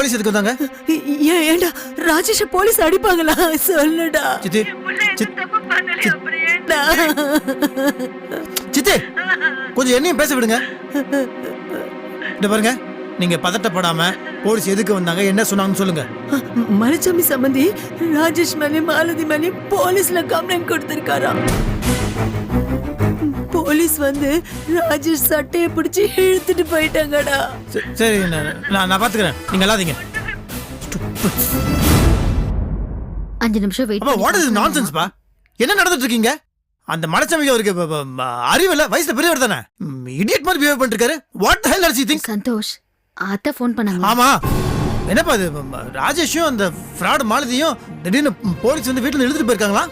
Police எதுக்கு வந்தாங்க? ஏன் ஏண்டா ராஜேஷ போலீஸ் அடிப்பாங்களா? சொல்லுடா. சித்தி? சித்தி கொஞ்சம் என்னையும் பேச விடுங்க. இந்த பாருங்க நீங்க பதட்டப்படாம போலீஸ் எதுக்கு வந்தாங்க என்ன சொன்னாங்கன்னு சொல்லுங்க. மலைச்சாமி சம்பந்தி ராஜேஷ் மேலே மாலதி மேலே போலீஸ்ல கம்ப்ளைண்ட் கொடுத்திருக்காராம். வந்து ராஜேஷ் சட்டையை பிடிச்சி இழுத்துட்டு போயிட்டாங்கடா. சரி, சரி நான் நான் பாத்துக்கிறேன். நீங்க எல்லாதீங்க அஞ்சு நிமிஷம் வெயிட் அப்பா வாட் இஸ் நான்சென்ஸ் பா? என்ன நடந்துட்டு இருக்கீங்க அந்த மலைச்சாமிக்கு அவருக்கு ப- ப- ப- அறிவில்ல வயசுல பெரியவர் தானே? இடியட் மாதிரி பிஹேவ் பண்ணிருக்காரு. What hell are see think Santhosh அத்தை ஃபோன் பண்ணாங்க. ஆமா. என்னப்பா இது? ராஜேஷும் அந்த ஃப்ராட் மாலதியும் திடீர்னு போலீஸ் வந்து வீட்டுல இழுத்துட்டு போயிருக்காங்களா?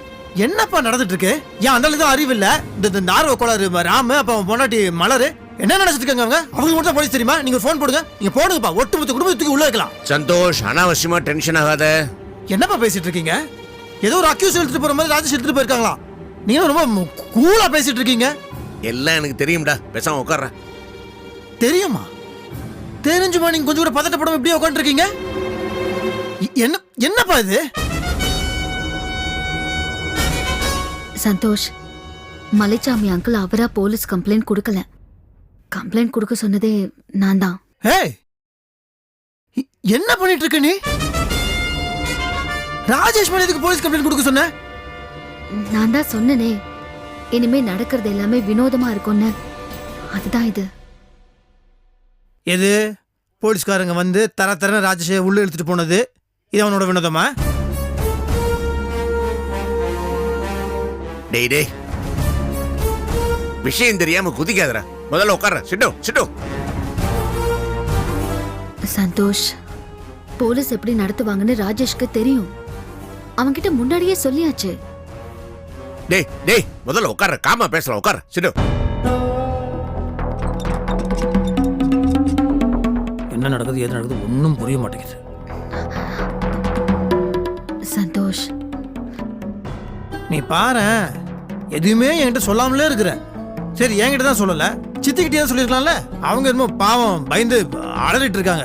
என்னப்பா நடந்துட்டு இருக்கு ஏன் அந்த அளவுக்கு அறிவு இல்ல இந்த நார்வ கோளாறு ராமு அப்ப அவன் பொண்டாட்டி மலரு. என்ன நினைச்சிட்டு இருக்காங்க அவங்க? அவங்க மட்டும் போலீஸ் தெரியுமா? நீங்க ஃபோன் போடுங்க. நீங்க போடுங்கப்பா. ஒட்டுமொத்த குடும்பத்துக்கு உள்ள வைக்கலாம் சந்தோஷ் அனாவசியமா டென்ஷன் ஆகாத. என்னப்பா பேசிட்டு இருக்கீங்க? ஏதோ ஒரு அக்யூஸ் எடுத்துட்டு போற மாதிரி ராஜேஷ் எடுத்துட்டு போயிருக்காங்களா? நீங்க ரொம்ப கூலா பேசிட்டு இருக்கீங்க. எல்லாம் எனக்கு தெரியும்டா. பேசாம உட்கார்றேன். தெரியுமா? தெரிஞ்சுமா நீங்க கொஞ்சம் கூட பதட்டப்படாம இப்படியே உட்காந்துருக்கீங்க என்ன என்னப்பா இது? சந்தோஷ் மலைச்சாமி அங்கிள் அவரா போலீஸ் கம்ப்ளைண்ட் கொடுக்கல. கம்ப்ளைண்ட் கொடுக்க சொன்னதே நான் தான். என்ன பண்ணிட்டு இருக்க நீ? ராஜேஷ் மேல எதுக்கு போலீஸ் கம்ப்ளைண்ட் கொடுக்க சொன்ன? நான் தான் சொன்னனே இனிமே நடக்கிறது எல்லாமே வினோதமா இருக்கும்னு. அதுதான் இது. எது? போலீஸ்காரங்க வந்து தர தர ராஜேஷை உள்ள இழுத்துட்டு போனது இது அவனோட வினோதமா? டேய் டேய். விஷயம் தெரியாம குதிக்காதடா. முதல்ல உட்கார்ற. சிட்டோ சிட்டோ. சந்தோஷ் போலீஸ் எப்படி நடத்துவாங்கன்னு ராஜேஷ்க்கு தெரியும். அவன்கிட்ட முன்னாடியே சொல்லியாச்சு. டேய் டேய் முதல்ல உட்கார்ற. காமா பேசலாம் உட்கார சிட்டோ. என்ன நடக்குது எது நடக்குது ஒன்றும் புரிய மாட்டேங்குது. சந்தோஷ். நீ பாரு எதுவுமே என்கிட்ட சொல்லாமலே இருக்கிற. சரி என்கிட்ட தான் சொல்லல. சித்திக்கிட்டே தான் சொல்லியிருக்கலாம்ல? அவங்க என்னமோ பாவம் பயந்து அலறிட்டு இருக்காங்க.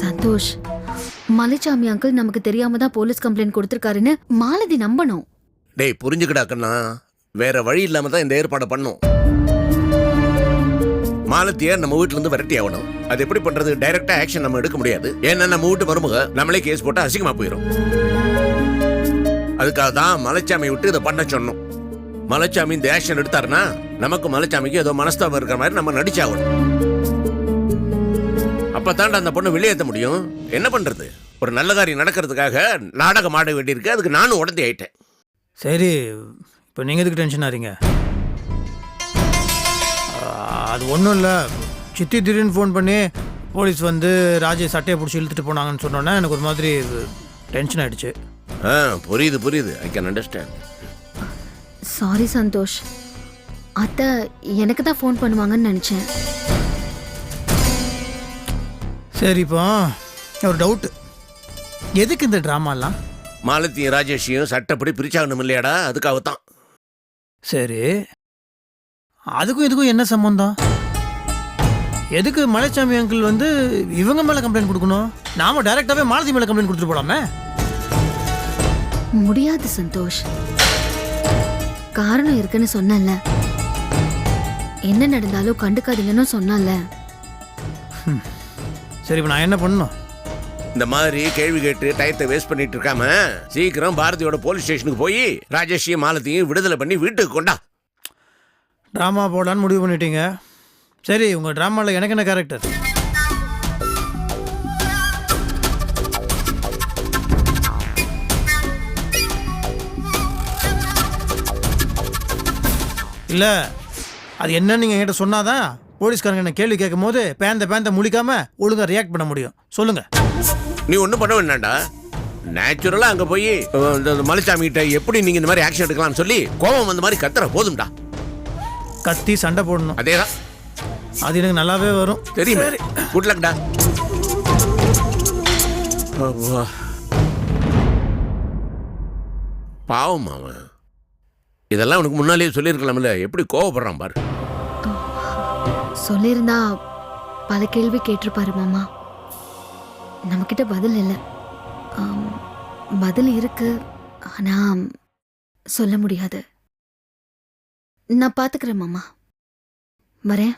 சந்தோஷ் மலைச்சாமி அங்கிள் நமக்கு தெரியாம தான் போலீஸ் கம்ப்ளைண்ட் கொடுத்திருக்காருன்னு மாலதி நம்பணும். டேய் புரிஞ்சுக்கடா கண்ணா. வேற வழி இல்லாம தான் இந்த ஏற்பாடை பண்ணோம். மாலத்திய நம்ம வீட்ல இருந்து விரட்டி ஆகணும். அது எப்படி பண்றது? டைரக்டா ஆக்ஷன் நம்ம எடுக்க முடியாது. ஏன்னா நம்ம வீட்டு மருமக நம்மளே கேஸ் போட்டு அசிங்கமா போயிடும் அதுக்காக தான் மலைச்சாமி விட்டு இதை பண்ண சொன்னோம். மலைச்சாமி இந்த ஆக்ஷன் எடுத்தாருன்னா நமக்கு மலைச்சாமிக்கு ஏதோ மனஸ்தாபம் இருக்கிற மாதிரி நம்ம நடிச்சாகணும். அப்பதான்டா அந்த பொண்ணு வெளியேற்ற முடியும்? என்ன பண்றது? ஒரு நல்ல காரியம் நடக்கிறதுக்காக நாடகம் ஆட வேண்டியிருக்கு. அதுக்கு நானும் உடந்தி ஆயிட்டேன். சரி இப்போ நீங்கள் எதுக்கு டென்ஷன் ஆறீங்க? அது ஒன்றும் இல்லை. சித்தி திடீர்னு ஃபோன் பண்ணி போலீஸ் வந்து ராஜேஷ் சட்டையை பிடிச்சி இழுத்துட்டு போனாங்கன்னு சொன்னோன்னே எனக்கு ஒரு மாதிரி டென்ஷன் ஆயிடுச்சு. ஆ புரியுது புரியுது. I can understand sorry Santhosh. அத்தை எனக்கு தான் ஃபோன் பண்ணுவாங்கன்னு நினைச்சேன். சரி இப்போ ஒரு டவுட்டு எதுக்கு இந்த ட்ராமாலாம் மாலத்தியும் ராஜேஷையும் சட்டப்படி பிரிச்சாகணும் இல்லையாடா? அதுக்காக தான் சரி. அதுக்கும் இதுக்கும் என்ன சம்பந்தம்? எதுக்கு மலைச்சாமி அங்கிள் வந்து இவங்க மேலே கம்ப்ளைண்ட் கொடுக்கணும்? நாம டைரெக்டாகவே மாலதி மேலே கம்ப்ளைண்ட் கொடுத்துட்டு போலாமே? முடியாது சந்தோஷ். காரணம் இருக்குன்னு சொன்னேன்ல. என்ன நடந்தாலும் கண்டுக்காதீங்கன்னு சொன்னேன்ல. சரி இப்போ நான் என்ன பண்ணணும்? இந்த மாதிரி கேள்வி கேட்டு டயத்தை வேஸ்ட் பண்ணிட்டு இருக்காம சீக்கிரம் பாரதியோட போலீஸ் ஸ்டேஷனுக்கு போய் ராஜேஷையும் மாலத்தையும் விடுதலை பண்ணி வீட்டுக்கு கொண்டா. ட்ராமா போடலான்னு முடிவு பண்ணிட்டீங்க. சரி உங்கள் ட்ராமாவில் எனக்கு என்ன கேரக்டர் இல்லை. அது என்னன்னு நீங்கள் என்கிட்ட சொன்னாதான் போலீஸ்காரங்க என்ன கேள்வி கேட்கும் போது பேந்த பேந்த முழிக்காம ஒழுங்கா ரியாக்ட் பண்ண முடியும். சொல்லுங்க. நீ ஒன்றும் பண்ண வேண்டாம்டா. நேச்சுரலா அங்க போய் இந்த மலைச்சாமி கிட்ட எப்படி நீங்க இந்த மாதிரி ஆக்ஷன் எடுக்கலாம்னு சொல்லி கோபம் வந்த மாதிரி கத்துற போதும்டா. கத்தி சண்டை போடணும். அதேதான். அது எனக்கு நல்லாவே வரும். தெரியுமே. குட் லக்டா பாவம் அவன். இதெல்லாம் உனக்கு முன்னாலேயே சொல்லியிருக்கலாம்ல. எப்படி கோவப்படுறான் பாரு. சொல்லியிருந்தா பல கேள்வி கேட்டிருப்பாரு மாமா. நம்மக்கிட்ட பதில் இல்லை. பதில் இருக்கு ஆனா சொல்ல முடியாது. நான் பார்த்துக்கிறேன் மாமா. வரேன்.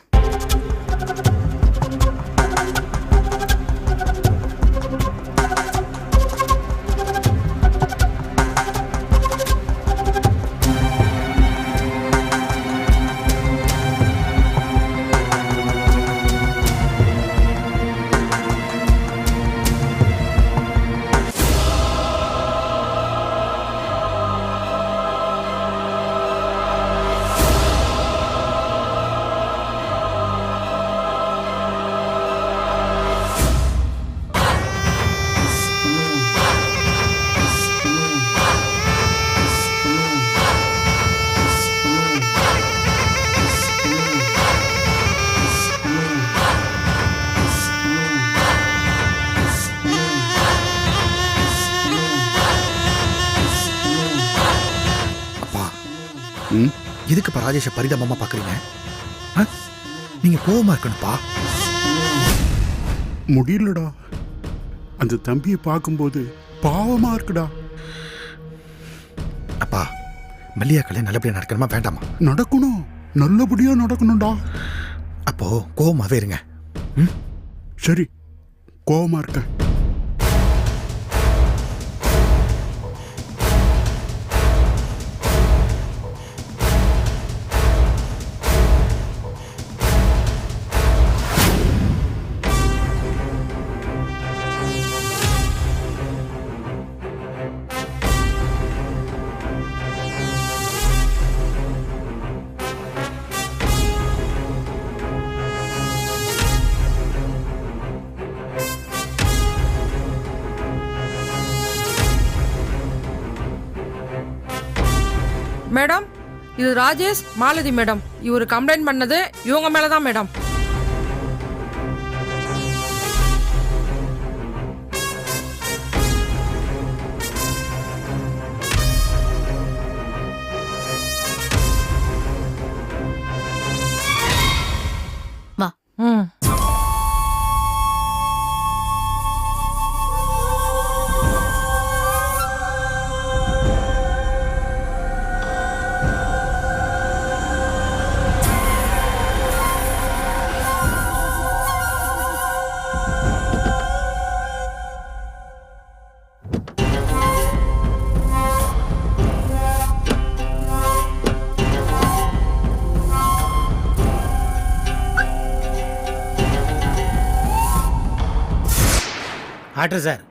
ராஜேஷ பரிதாபமா பாக்குறீங்க? ஆ? நீங்க கோவமா இருக்கணும்ப்பா. முடியலடா. அந்த தம்பியை பார்க்கும்போது பாவமா இருக்குடா. அப்பா மல்லியா கல்யாணம் நல்லபடியா நடக்கணுமா? வேண்டாமா? நடக்கணும். நல்லபடியா நடக்கணும்டா. அப்போ கோவமாவே இருங்க. சரி. கோவமா இருக்க. மேடம் இது ராஜேஷ் மாலதி மேடம். இவர் கம்ப்ளைண்ட் பண்ணது இவங்க மேலதான் மேடம். ஆட்ரு சார்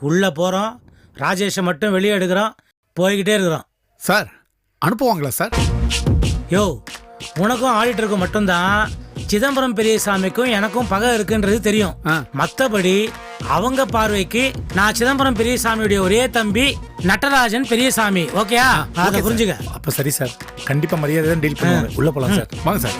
உள்ளே போகிறோம் ராஜேஷை மட்டும் வெளியே எடுக்கிறோம் போய்கிட்டே இருக்கிறோம். சார் அனுப்புவாங்களா சார் யோ உனக்கும் ஆடிட்டருக்கும் மட்டும்தான் சிதம்பரம் பெரியசாமிக்கும் எனக்கும் பகை இருக்குன்றது தெரியும். ஆ. மற்றபடி அவங்க பார்வைக்கு நான் சிதம்பரம் பெரியசாமியுடைய ஒரே தம்பி நடராஜன் பெரியசாமி. ஓகேயா அதை புரிஞ்சுக்க. அப்ப சரி சார் கண்டிப்பா மரியாதை தான் டீல் பண்ணுவாங்க. உள்ள போலாம் சார் வாங்க சார்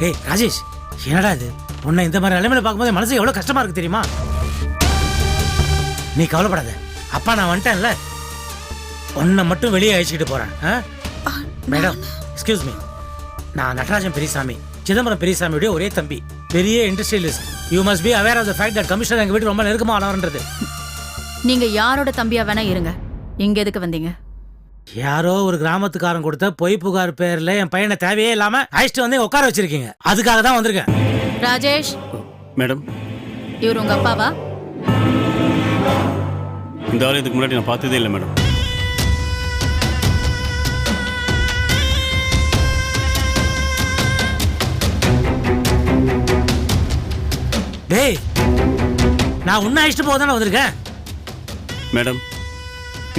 டேய் ராஜேஷ் என்னடா இது? உன்னை இந்த மாதிரி நிலைமையில பார்க்கும்போது மனசு எவ்வளோ கஷ்டமா இருக்கு தெரியுமா? நீ கவலைப்படாத. அப்பா நான் வந்துட்டேன்ல. உன்னை மட்டும் வெளியே அழைச்சிக்கிட்டு போறேன். ஆ? மேடம் எக்ஸ்கியூஸ் மீ நான் நடராஜன் பெரியசாமி சிதம்பரம் பெரியசாமியுடைய ஒரே தம்பி. பெரிய industrialist you must be aware of the fact that commissioner எங்க வீட்டு ரொம்ப நெருக்கமா ஆனவர்ன்றது நீங்க யாரோட தம்பியா வேணா இருங்க. இங்க எதுக்கு வந்தீங்க? யாரோ ஒரு கிராமத்துக்காரன் கொடுத்த பொய் புகார் பேர்ல என் பையனை தேவையே இல்லாம அழைச்சிட்டு வந்து உட்கார வச்சிருக்கீங்க. அதுக்காக தான் வந்திருக்கேன். ராஜேஷ். மேடம். இவர் உங்க அப்பாவா? இந்த ஆள் இதுக்கு முன்னாடி நான் பார்த்ததே இல்லை மேடம். டேய் நான் உன்னை அழைச்சிட்டு போக தானே வந்திருக்கேன்? மேடம்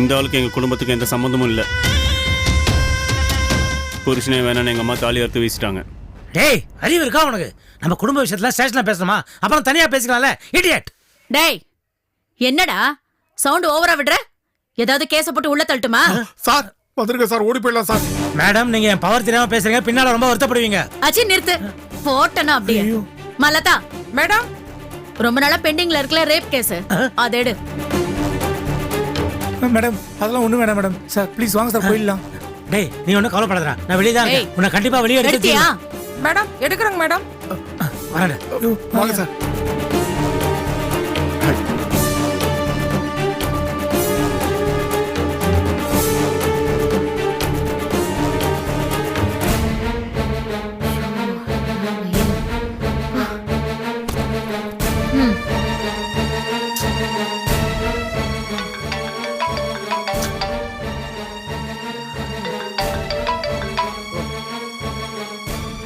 இந்த ஆளுக்கு எங்கள் குடும்பத்துக்கு எந்த சம்மந்தமும் இல்லை. புருஷனே வேணான்னு எங்கள் அம்மா தாலி அறுத்து வீசிட்டாங்க. டேய் அறிவு இருக்கா உனக்கு? நம்ம குடும்ப விஷயத்துல ஸ்டேஷன்ல பேசணுமா? அப்புறம் தனியா பேசிக்கலாம்ல இடியட் டேய் என்னடா? சவுண்ட் ஓவரா விடுற? ஏதாவது கேஸ போட்டு உள்ள தள்ளட்டுமா சார் வந்துருங்க சார் ஓடி போயிடலாம் சார். மேடம் நீங்க என் பவர் தெரியாம பேசுறீங்க பின்னால ரொம்ப வருத்தப்படுவீங்க. அச்சி நிறுத்து. போட்டனா அப்படியே? மலதா. மேடம்? ரொம்ப நாளா பெண்டிங்ல இருக்கல ரேப் கேஸ் அதை எடு. மேடம் அதெல்லாம் ஒண்ணு வேணாம் மேடம் சார் ப்ளீஸ் வாங்க சார் போயிடலாம். டேய் நீ ஒன்றும் கவலைப்படாதடா. நான் வெளியே தான் இருக்கேன். உன்னை கண்டிப்பா வெளியே எடுத்து எடுத்தியா மேடம் எடுக்கிறேங்க மேடம் வரேன் வாங்க சார்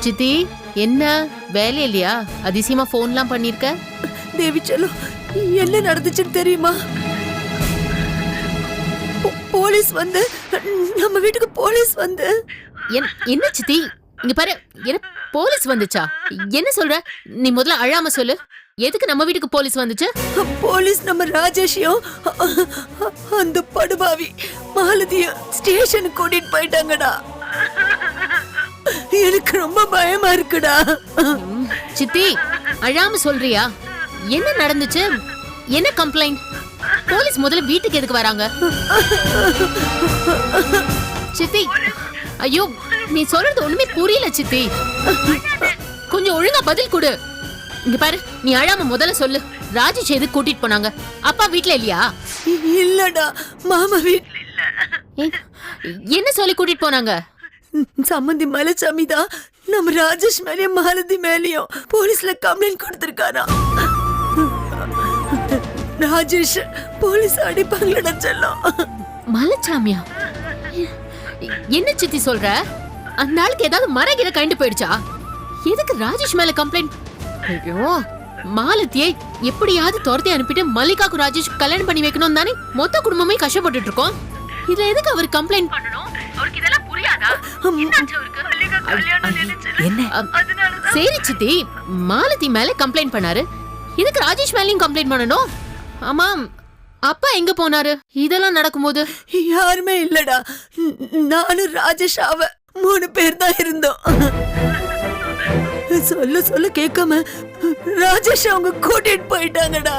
சித்தி என்ன? வேலை இல்லையா? அதிசயமா போன்லாம் பண்ணிருக்க? தேவி செல்லம் என்ன நடந்துச்சுன்னு தெரியுமா? போலீஸ் வந்து நம்ம வீட்டுக்கு போலீஸ் வந்து. என்- என்ன சித்தி? இங்க பாரு என்ன போலீஸ் வந்துச்சா? என்ன சொல்ற? நீ முதல்ல அழாம சொல்லு. எதுக்கு நம்ம வீட்டுக்கு போலீஸ் வந்துச்சு? போலீஸ் நம்ம ராஜேஷையும் அந்த படுபாவி மாலதியும் ஸ்டேஷனுக்கு கூட்டிட்டு போயிட்டாங்கடா. எனக்கு ரொம்ப பயமா இருக்குடா. சித்தி அழாம சொல்றியா? என்ன நடந்துச்சு? என்ன கம்ப்ளைண்ட் போலீஸ் முதல்ல வீட்டுக்கு எதுக்கு வராங்க? சித்தி ஐயோ நீ சொல்றது ஒண்ணுமே புரியல சித்தி. கொஞ்சம் ஒழுங்கா பதில் கொடு. இங்க பாரு நீ அழாம முதல்ல சொல்லு. ராஜேஷ் எதுக்கு கூட்டிட்டு போனாங்க? அப்பா வீட்ல இல்லையா? இல்லடா மாமா வீட்ல இல்ல என்ன சொல்லி கூட்டிட்டு போனாங்க? சம்மந்தி மலைச்சாமி தான் நம்ம ராஜேஷ் மேலேயும் மாலதி மேலயும் போலீஸ்ல கம்ப்ளைண்ட் கொடுத்துருக்காரா? ராஜேஷ் போலீஸ் அடிப்பாங்களடா செல்லம். மலைச்சாமியா? என்ன சித்தி சொல்ற? அந்த ஆளுக்கு ஏதாவது மரகிற கண்டு போயிடுச்சா? எதுக்கு ராஜேஷ் மேல கம்ப்ளைண்ட் ஐயோ மாலத்தியை எப்படியாவது துரத்தி அனுப்பிட்டு மல்லிகாக்கு ராஜேஷ் கல்யாணம் பண்ணி வைக்கணும் தானே மொத்த குடும்பமே கஷ்டப்பட்டுட்டு இருக்கோம். இதுல எதுக்கு அவர் கம்ப்ளைண்ட் பண்ணணும்? அவருக்கு இதெல்லாம் புரியாதா? என்ன? அம், சரி சித்தி. மாலதி மேல கம்ப்ளைண்ட் பண்ணாரு. இதுக்கு ராஜேஷ் மேலயும் கம்ப்ளைண்ட் பண்ணணும்? ஆமாம். அப்பா எங்க போனாரு? இதெல்லாம் நடக்கும்போது? யாருமே இல்லடா. நானும் ராஜேஷ் அவ மூணு பேர் தான் இருந்தோம். சொல்ல சொல்ல கேட்காம ராஜேஷ் அவங்க கூட்டிட்டு போயிட்டாங்கடா.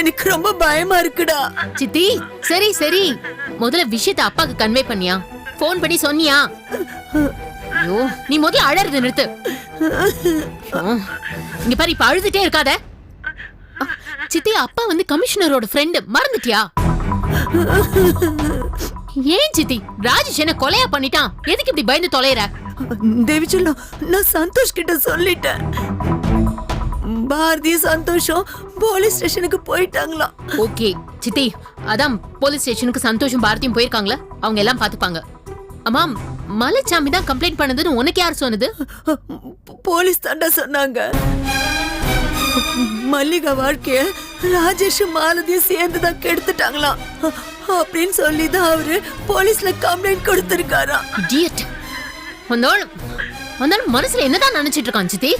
எனக்கு ரொம்ப பயமா இருக்குடா. சித்தி சரி சரி. முதல்ல விஷயத்தை அப்பாக்கு கன்வே பண்ணியா? ஃபோன் பண்ணி சொன்னியா? ஐயோ நீ முதல்ல அழறது நிறுத்து. இங்க பாரு இப்ப அழுதுட்டே இருக்காத. சித்தி அப்பா வந்து கமிஷனரோட ஃப்ரெண்டு மறந்துட்டியா? ஏன் சித்தி? ராஜேஷ் என்ன கொலையா பண்ணிட்டான்? எதுக்கு இப்படி பயந்து தொலைற? தேவி செல்லம் நான் சந்தோஷ் கிட்ட சொல்லிட்டேன். பாரதிய சந்தோஷம் போலீஸ் ஸ்டேஷனுக்கு போயிட்டாங்களாம் ஓகே சித்தி அதான் போலீஸ் ஸ்டேஷனுக்கு சந்தோஷம் பாரதியும் போயிருக்காங்களா? அவங்க எல்லாம் பாத்துப்பாங்க. அம்மா மலைச்சாமி தான் கம்ப்ளைண்ட் பண்ணதுன்னு உனக்கு யார் சொன்னது? போலீஸ் தாண்டா சொன்னாங்க. மல்லிகா வாழ்க்கைய ராஜேஷ் மாலதியும் சேர்ந்து தான் கெடுத்துட்டாங்களாம். அப்படின்னு சொல்லி தான் அவரு போலீஸ்ல கம்ப்ளைண்ட் கொடுத்திருக்காராம். இடியட் வந்தாள் வந்தாள் மனசுல என்னதான் நினைச்சிட்டு இருக்கான் சித்தி?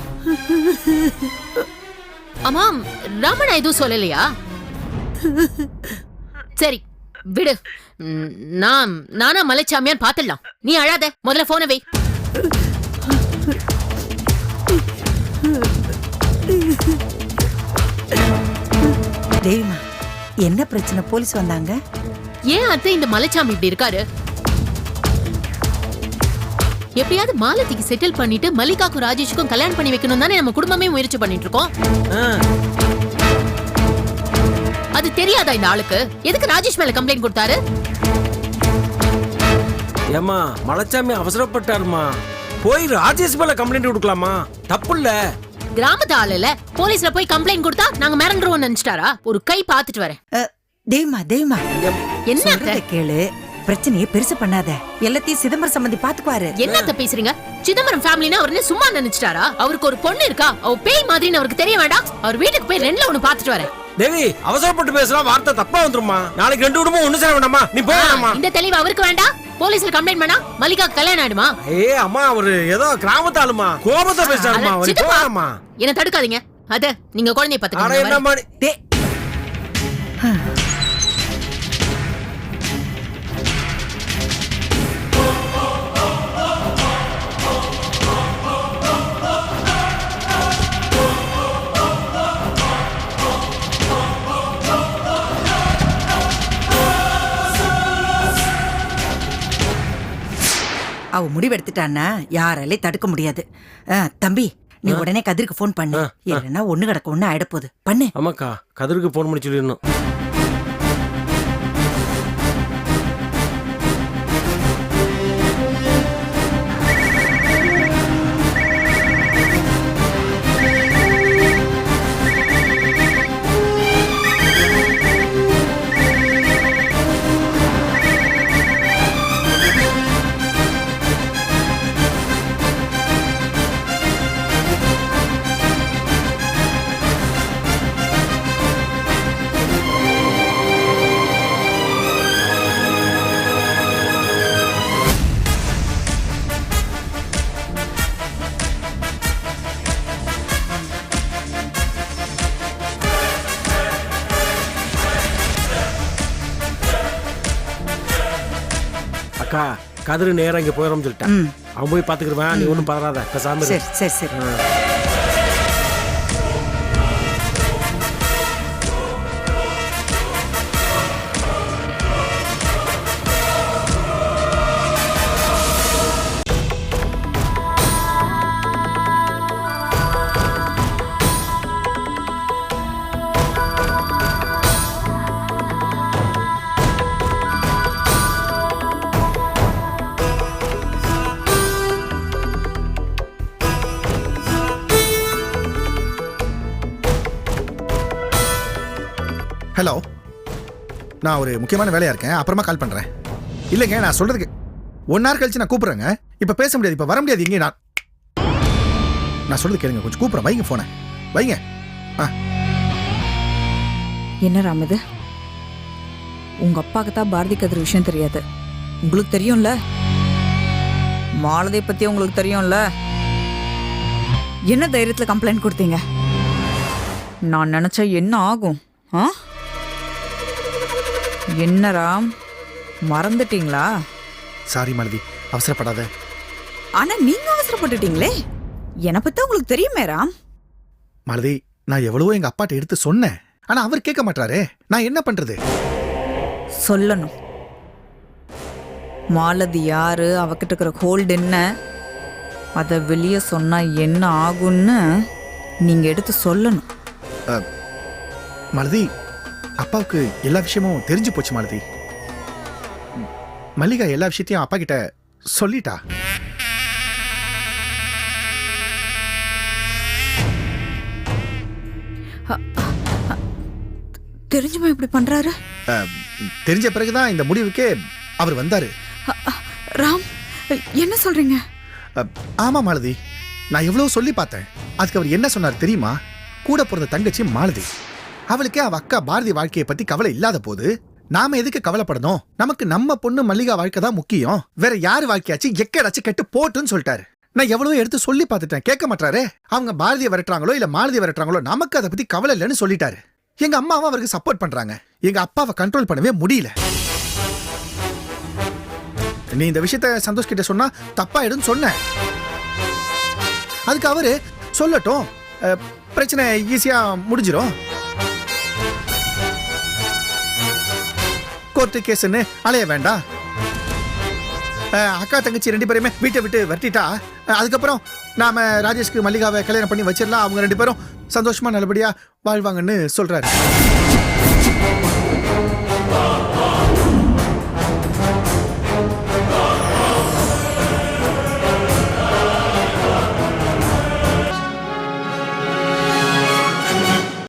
ஆமாம் ராமன் எதுவும் சொல்லலையா? சரி விடு. நான் நானா மலைச்சாமியான் பாத்துடலாம் நீ அழாத முதல்ல போன வை. தேவிமா என்ன பிரச்சனை? போலீஸ் வந்தாங்க? ஏன் அத்தை இந்த மலைச்சாமி இப்படி இருக்காரு? எப்படியாவது மாலதிக்கு செட்டில் பண்ணிட்டு மல்லிகாக்கும் ராஜேஷுக்கும் கல்யாணம் பண்ணி வைக்கணும் தானே நம்ம குடும்பமே முயற்சி பண்ணிட்டு இருக்கோம். அது தெரியாதா இந்த ஆளுக்கு? எதுக்கு ராஜேஷ் மேல கம்ப்ளைண்ட் கொடுத்தாரு? ஏமா மலைச்சாமி அவசரப்பட்டாருமா. போய் ராஜேஷ் மேல கம்ப்ளைண்ட் கொடுக்கலாமா? தப்பு இல்ல கிராமத்து ஆள் இல்ல போலீஸ்ல போய் கம்ப்ளைண்ட் கொடுத்தா நாங்க மிரண்டுருவோம் நினைச்சிட்டாரா? ஒரு கை பாத்துட்டு வரேன். அ, தேவிமா தேவிமா என்ன கேளு. பிரச்சனையை பெருசு பண்ணாத. எல்லாத்தையும் சிதம்பரம் சம்பந்தி பாத்துக்குவாரு. என்னத்த பேசுறீங்க? சிதம்பரம் ஃபேமிலினா அவர் என்ன சும்மா நினைச்சிட்டாரா? அவருக்கு ஒரு பொண்ணு இருக்கா? அவ பேய் மாதிரின்னு அவருக்கு தெரிய வேண்டாம். அவர் வீட்டுக்கு போய் ரெண்டுல ஒண்ணு பாத்துட்டு வரேன். தேவி அவசரப்பட்டு பேசுறா வார்த்தை தப்பா வந்துருமா? நாளைக்கு ரெண்டு குடும்பம் ஒண்ணு சேர வேண்டாமா? நீ போயாமா இந்த தெளிவு அவருக்கு வேண்டாம். போலீஸ்ல கம்ப்ளைண்ட் பண்ணா மல்லிகா கல்யாணம் ஆயிடுமா? ஏ அம்மா அவரு ஏதோ கிராமத்து ஆளுமா கோபத்தை பேசுறாருமா அவரு என்ன தடுக்காதீங்க. அத நீங்க குழந்தைய பாத்துக்கோங்க அவ முடிவெடுத்துட்டான்னா யாராலையும் தடுக்க முடியாது. தம்பி நீ உடனே கதிருக்கு ஃபோன் பண்ணு. இல்லைன்னா ஒண்ணு கிடக்க ஒண்ணு ஆயிட போகுது பண்ணு. ஆமாக்கா கதிருக்கு ஃபோன் பண்ணி சொல்லிடணும். கதிரு நேரா இங்க போயிடும் சொல்லிட்டேன். அவன் போய் பாத்துக்கிடுவேன் நீ ஒன்றும் பதறாத பேசாம இரு. சரி சரி சரி. நான் ஒரு முக்கியமான வேலையா இருக்கேன். அப்புறமா கால் பண்றேன். இல்லைங்க நான் சொல்றதுக்கு ஒன் ஹவர் கழிச்சு நான் கூப்பிடுறேங்க. இப்ப பேச முடியாது இப்ப வர முடியாது இங்கே நான். நான் சொல்றது கேளுங்க கொஞ்சம் கூப்பிடுறேன். வைங்க போனேன் வைங்க. என்ன ராம் இது? உங்க அப்பாக்கு தான் பாரதி கதிர் விஷயம் தெரியாது. உங்களுக்கு தெரியும்ல? மாலதை பத்தி உங்களுக்கு தெரியும்ல? என்ன தைரியத்துல கம்ப்ளைண்ட் கொடுத்தீங்க? நான் நினைச்சா என்ன ஆகும்? ஆ? என்ன ராம் மறந்துட்டீங்களா? சாரி மாலதி. அவசரப்படாத. ஆனா நீங்க அவசரப்பட்டுட்டீங்களே. என்னை பத்தி உங்களுக்கு தெரியுமே ராம். மாலதி நான் எவ்வளவோ எங்க அப்பாட்ட எடுத்து சொன்னேன். ஆனா அவர் கேட்க மாட்டாரே. நான் என்ன பண்றது? சொல்லணும். மாலதி யாரு? அவகிட்ட இருக்கிற ஹோல்டு என்ன? அதை வெளியே சொன்னா என்ன ஆகும்னு நீங்க எடுத்து சொல்லணும். மாலதி அப்பாவுக்கு எல்லா விஷயமும் தெரிஞ்சு போச்சு மாலதி. மல்லிகா எல்லா விஷயத்தையும் அப்பா கிட்ட சொல்லிட்டா. தெரிஞ்சுமா இப்படி பண்றாரு? தெரிஞ்ச பிறகுதான் இந்த முடிவுக்கே அவர் வந்தாரு. ராம் என்ன சொல்றீங்க? ஆமா மாலதி நான் எவ்வளவு சொல்லி பார்த்தேன். அதுக்கு அவர் என்ன சொன்னார் தெரியுமா? கூட பிறந்த தங்கச்சி மாலதி. அவளுக்கே அவ அக்கா பாரதி வாழ்க்கையை பத்தி கவலை இல்லாத போது நாம எதுக்கு கவலைப்படணும்? நமக்கு நம்ம பொண்ணு மல்லிகா வாழ்க்கை தான் முக்கியம். வேற யார் வாழ்க்கையாச்சு எக்கடாச்சு கெட்டு போட்டுன்னு சொல்லிட்டாரு. நான் எவ்வளவு எடுத்து சொல்லி பார்த்துட்டேன். கேட்க மாட்டாரு? அவங்க பாரதியை விரட்டுறாங்களோ இல்ல மாலதி விரட்டுறாங்களோ நமக்கு அதை பத்தி கவலை இல்லைன்னு சொல்லிட்டாரு. எங்க அம்மாவும் அவருக்கு சப்போர்ட் பண்றாங்க. எங்க அப்பாவை கண்ட்ரோல் பண்ணவே முடியல. நீ இந்த விஷயத்த சந்தோஷ் கிட்ட சொன்னா தப்பாயிடும் சொன்னேன். அதுக்கு அவரு சொல்லட்டும். பிரச்சனை ஈஸியா முடிஞ்சிடும் கோர்ட்டு கேஸ்ன்னு அலைய வேண்டாம் அக்கா தங்கச்சி ரெண்டு பேருமே வீட்டை விட்டு வரட்டிட்டா. அதுக்கப்புறம் நாம ராஜேஷ்க்கு மல்லிகாவை கல்யாணம் பண்ணி வச்சிடலாம். அவங்க ரெண்டு பேரும் சந்தோஷமா நல்லபடியா வாழ்வாங்கன்னு சொல்றாரு.